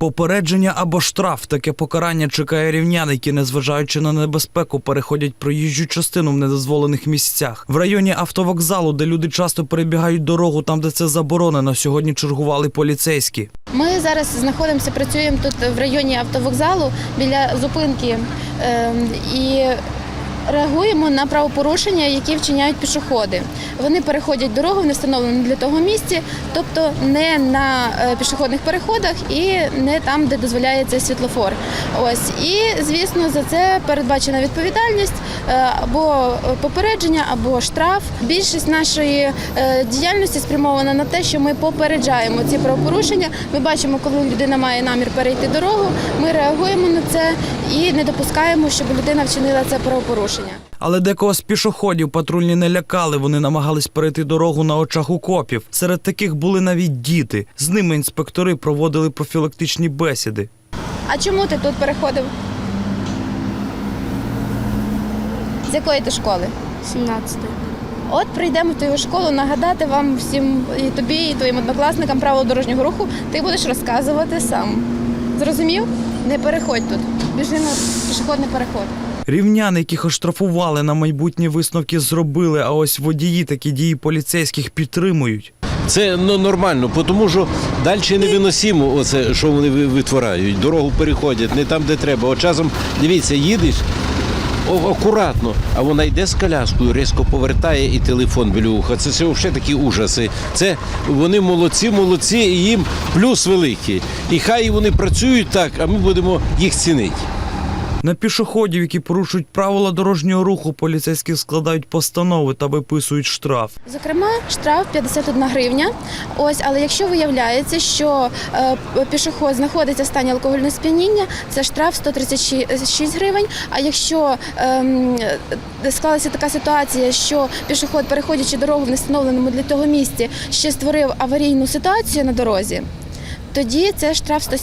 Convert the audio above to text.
Попередження або штраф таке покарання чекає рівнян, які, незважаючи на небезпеку, переходять проїжджу частину в недозволених місцях. В районі автовокзалу, де люди часто перебігають дорогу, там де це заборонено, сьогодні чергували поліцейські. Ми зараз знаходимося, працюємо тут в районі автовокзалу біля зупинки ем, і реагуємо на правопорушення, які вчиняють пішоходи. Вони переходять дорогу в невстановленому для того місці, тобто не на е, пішохідних переходах і не там, де дозволяється світлофор. Ось і звісно за це передбачена відповідальність е, або попередження, або штраф. Більшість нашої е, діяльності спрямована на те, що ми попереджаємо ці правопорушення. Ми бачимо, коли людина має намір перейти дорогу. Ми реагуємо на це і не допускаємо, щоб людина вчинила це правопорушення. Але декого з пішоходів патрульні не лякали. Вони намагались перейти дорогу на очах у копів. Серед таких були навіть діти. З ними інспектори проводили профілактичні бесіди. А чому ти тут переходив? З якої ти школи? 17. От прийдемо в твою школу нагадати вам всім і тобі, і твоїм однокласникам правила дорожнього руху. Ти будеш розказувати сам. Зрозумів? Не переходь тут. Біжи на пішохідний переход. Рівняни, яких оштрафували на майбутні висновки, зробили. А ось водії такі дії поліцейських підтримують. Це ну, нормально, тому що далі невиносимо, оце, що вони ви- витворяють. Дорогу переходять не там, де треба. От часом, дивіться, їдеш акуратно, а вона йде з коляскою, різко повертає і телефон біля уха. Це, це взагалі такі ужаси. Це вони молодці, молодці, і їм плюс великий. І хай вони працюють так, а ми будемо їх цінити. На пішоходів, які порушують правила дорожнього руху, поліцейські складають постанови та виписують штраф. Зокрема, штраф 51 гривня. Ось, але якщо виявляється, що е, пішоход знаходиться в стані алкогольного сп'яніння, це штраф 136 гривень. А якщо ем, склалася така ситуація, що пішоход, переходячи дорогу в нестановленому для того місці, ще створив аварійну ситуацію на дорозі, тоді це штраф 170